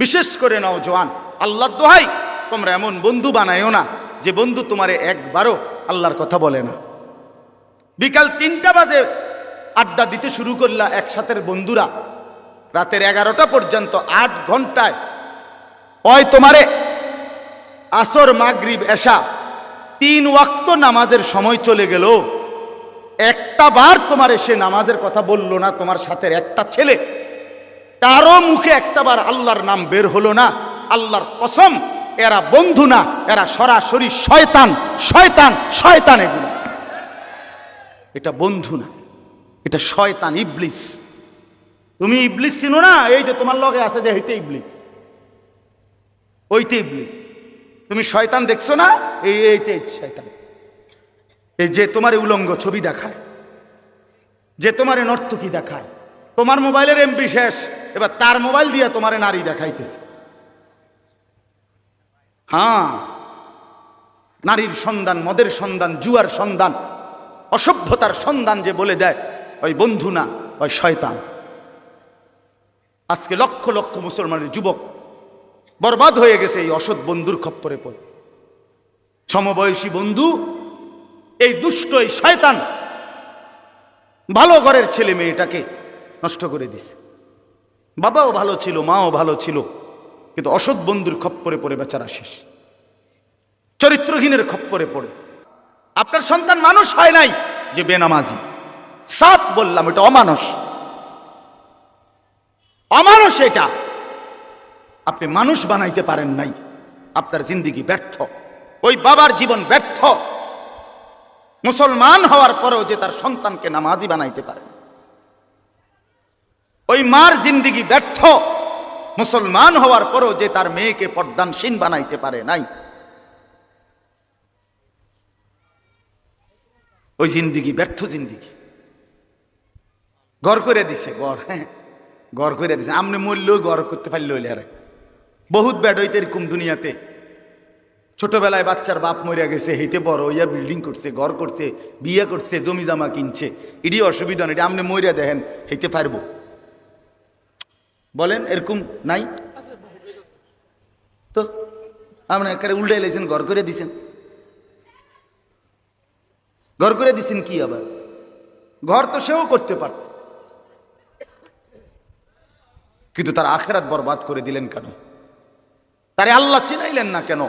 বিশেষ করে নাও নওজোয়ান আল্লাহ দোহাই, তোমরা এমন বন্ধু বানায়ও না, যে বন্ধু তোমারে একবারও আল্লাহর কথা বলে না। বিকাল তিনটা বাজে আড্ডা দিতে শুরু করলা একসাথের বন্ধুরা। রাতের এগারোটা পর্যন্ত আট ঘন্টায়। হয় তোমারে আসর, মাগরিব এসা তিন ওয়াক্ত নামাজের সময় চলে গেল। একটা বার তোমার এসে নামাজের কথা বলল না, তোমার সাথে একটা ছেলে কারও মুখে একটা বার আল্লাহর নাম বের হলো না, আল্লাহর কসম, এরা বন্ধু না, এরা সরাসরি শয়তান শয়তান শয়তান এগুলো। এটা বন্ধু না, এটা শয়তান, ইবলিস। তুমি ইবলিস চিনো না? এই যে তোমার লগে আছে যে হইতে ইবলিস। ওইতে ইবলিস। তুমি শয়তান দেখছ না? এই, এইতে শয়তান। এই যে তোমার উলঙ্গ ছবি দেখায়, যে তোমার নর্তকী দেখায় তোমার মোবাইলের এমবি শেষ। এবার তার মোবাইল দিয়ে তোমার নারী দেখাইতেছে। হ্যাঁ নারীর সন্ধান মদের সন্ধান জুয়ার সন্ধান অসভ্যতার সন্ধান যে বলে দেয়, ওই বন্ধু না, ওই শয়তান। আজকে লক্ষ লক্ষ মুসলমানের যুবক বরবাদ হয়ে গেছে এই অসৎ বন্ধুর খপ্পরে পড়ে। সমবয়সী বন্ধু, এই দুষ্ট, এই শয়তান, ভালো ঘরের ছেলে মেয়েটাকে নষ্ট করে দিছে। বাবাও ভালো ছিল, মাও ভালো ছিল, কিন্তু অসৎ বন্ধুর খপ্পরে পড়ে বেচারা শেষ। চরিত্রহীনের খপ্পরে পড়ে। আপনার সন্তান মানুষ হয় নাই যে বেনামাজি। সাফ বললাম, এটা অমানুষ। অমানুষ এটা। আপনি মানুষ বানাইতে পারেন নাই, আপনার জিন্দিগি ব্যর্থ। ওই বাবার জীবন ব্যর্থ। মুসলমান হওয়ার পরেও যে তার সন্তানকে নামাজি বানাইতে পারে। ওই মার জিন্দিগি ব্যর্থ। মুসলমান হওয়ার পরও যে তার মেয়েকে পর্দানসীন বানাইতে পারে নাই। ওই জিন্দিগি ব্যর্থ জিন্দিগি। গড় করে দিছে, গড় হ্যাঁ গড় করে দিছে। আমনে মূল্য গড় করতে পারলে হইলে আরে। বহুত ব্যাড হইতে এরকম দুনিয়াতে। ছোটবেলায় বাচ্চার বাপ মরিয়া গেছে হেইতে বড় হইয়া বিল্ডিং করছে, ঘর করছে, বিয়ে করছে জমি জামা কিনছে। এটি অসুবিধা নেই আপনি মরিয়া দেখেন হেইতে পারব। বলেন, এরকম নাই? তো আপনি একেবারে উল্টাই লাইছেন, ঘর করে দিছেন। ঘর করে দিছেন কি আবার? ঘর তো সেও করতে পারত। কিন্তু তার আখেরাত বরবাদ করে দিলেন কেন? তারে আল্লাহ চিনাইলেন না কেন?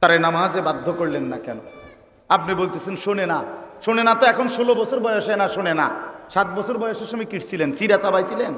তারে নামাজে বাধ্য করলেন না কেন? আপনি বলতেছেন, শোনে না। শোনে না তো এখন ষোলো বছর বয়সে না, শোনে না। সাত বছর বয়সের সময় কিটছিলেন চিরা চাবাইছিলেন?